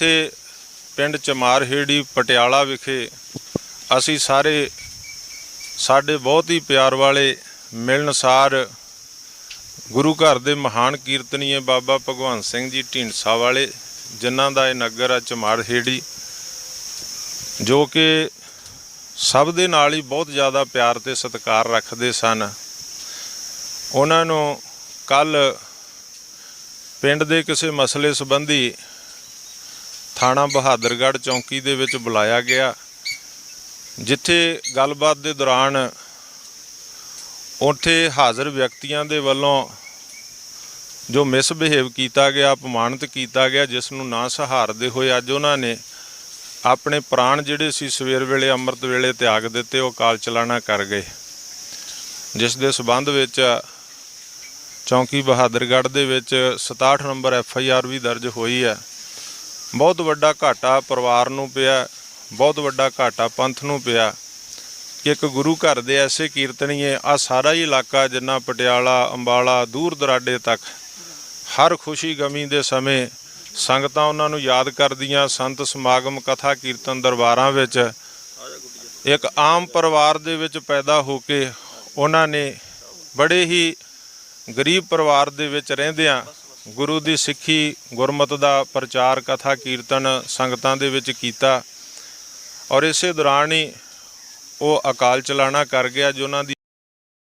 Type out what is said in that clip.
ਇੱਥੇ ਪਿੰਡ ਚਮਾਰਹੇੜੀ ਪਟਿਆਲਾ ਵਿਖੇ ਅਸੀਂ ਸਾਰੇ, ਸਾਡੇ ਬਹੁਤ ਹੀ ਪਿਆਰ ਵਾਲੇ ਮਿਲਣਸਾਰ ਗੁਰੂ ਘਰ ਦੇ ਮਹਾਨ ਕੀਰਤਨੀਏ ਬਾਬਾ ਭਗਵੰਤ ਸਿੰਘ ਜੀ ਢੀਂਡਸਾ ਵਾਲੇ, ਜਿਨ੍ਹਾਂ ਦਾ ਇਹ ਨਗਰ ਆ ਚਮਾਰਹੇੜੀ ਜੋ ਕਿ ਸਭ ਦੇ ਨਾਲ ਹੀ ਬਹੁਤ ਜ਼ਿਆਦਾ ਪਿਆਰ ਤੇ ਸਤਿਕਾਰ ਰੱਖਦੇ ਸਨ। ਉਹਨਾਂ ਨੂੰ ਕੱਲ ਪਿੰਡ ਦੇ ਕਿਸੇ ਮਸਲੇ ਸੰਬੰਧੀ ਥਾਣਾ ਬਹਾਦਰਗੜ੍ਹ ਚੌਂਕੀ ਦੇ ਵਿੱਚ ਬੁਲਾਇਆ ਗਿਆ, ਜਿੱਥੇ ਗੱਲਬਾਤ ਦੇ ਦੌਰਾਨ ਉੱਥੇ ਹਾਜ਼ਰ ਵਿਅਕਤੀਆਂ ਦੇ ਵੱਲੋਂ ਜੋ ਮਿਸਬਿਹੇਵ ਕੀਤਾ ਗਿਆ, ਅਪਮਾਨਿਤ ਕੀਤਾ ਗਿਆ, ਜਿਸ ਨੂੰ ਨਾ ਸਹਾਰਦੇ ਹੋਏ ਅੱਜ ਉਹਨਾਂ ਨੇ ਆਪਣੇ ਪ੍ਰਾਣ ਜਿਹੜੇ ਸੀ ਸਵੇਰ ਵੇਲੇ ਅੰਮ੍ਰਿਤ ਵੇਲੇ ਤਿਆਗ ਦਿੱਤੇ, ਉਹ ਕਾਲ ਚਲਾਣਾ ਕਰ ਗਏ। ਜਿਸ ਦੇ ਸਬੰਧ ਵਿੱਚ ਚੌਂਕੀ ਬਹਾਦਰਗੜ੍ਹ ਦੇ ਵਿੱਚ 67 ਨੰਬਰ ਐਫ ਆਈ ਆਰ ਵੀ ਦਰਜ ਹੋਈ ਹੈ। ਬਹੁਤ ਵੱਡਾ ਘਾਟਾ ਪਰਿਵਾਰ ਨੂੰ ਪਿਆ, ਬਹੁਤ ਵੱਡਾ ਘਾਟਾ ਪੰਥ ਨੂੰ ਪਿਆ। ਕਿ ਇੱਕ ਗੁਰੂ ਘਰ ਦੇ ਐਸੇ ਕੀਰਤਨੀਏ ਆ ਸਾਰਾ ਹੀ ਇਲਾਕਾ ਜਿੰਨਾ ਪਟਿਆਲਾ, ਅੰਬਾਲਾ, ਦੂਰ ਦਰਾਡੇ ਤੱਕ, ਹਰ ਖੁਸ਼ੀ ਗਮੀ ਦੇ ਸਮੇਂ ਸੰਗਤਾਂ ਉਹਨਾਂ ਨੂੰ ਯਾਦ ਕਰਦੀਆਂ, ਸੰਤ ਸਮਾਗਮ, ਕਥਾ, ਕੀਰਤਨ ਦਰਬਾਰਾਂ ਵਿੱਚ। ਇੱਕ ਆਮ ਪਰਿਵਾਰ ਦੇ ਵਿੱਚ ਪੈਦਾ ਹੋ ਕੇ ਉਹਨਾਂ ਨੇ ਬੜੇ ਹੀ ਗਰੀਬ ਪਰਿਵਾਰ ਦੇ ਵਿੱਚ ਰਹਿੰਦਿਆਂ ਗੁਰੂ ਦੀ ਸਿੱਖੀ ਗੁਰਮਤ ਦਾ ਪ੍ਰਚਾਰ, ਕਥਾ, ਕੀਰਤਨ ਸੰਗਤਾਂ ਦੇ ਵਿੱਚ ਕੀਤਾ ਔਰ ਇਸੇ ਦੌਰਾਨ ਹੀ ਉਹ ਅਕਾਲ ਚਲਾਣਾ ਕਰ ਗਿਆ ਜੋ ਉਹਨਾਂ ਦੀ